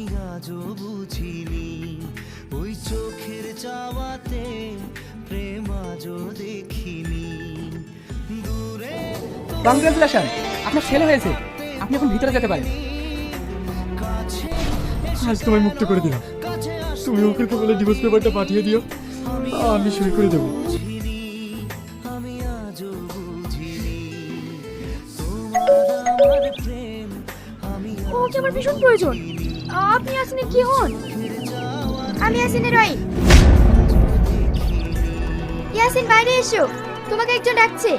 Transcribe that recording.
আজও বুঝিনি। ওই চোখের চাওয়াতে প্রেম আজও দেখিনি। দূরে কংগ্রেচুলেশন আপনার ছেলে হয়েছে। আপনি এখন ভিতরে যেতে পারেন। আজ তোমায় মুক্ত করে দিলাম। তুমি ওকে বলে ডিভোর্স পেপারটা পাঠিয়ে দিও। আমি সই করে দেবো। বুঝিনি। আমি আজও বুঝিনি। তোমার আমার প্রেম আমি ওকে আমার ভীষণ প্রয়োজন? আপনি ইয়াসিনের কি হন? আমি ইয়াসিনের রয় ইয়াসিন বাইরে এসো। তোমাকে একজন ডাকছে।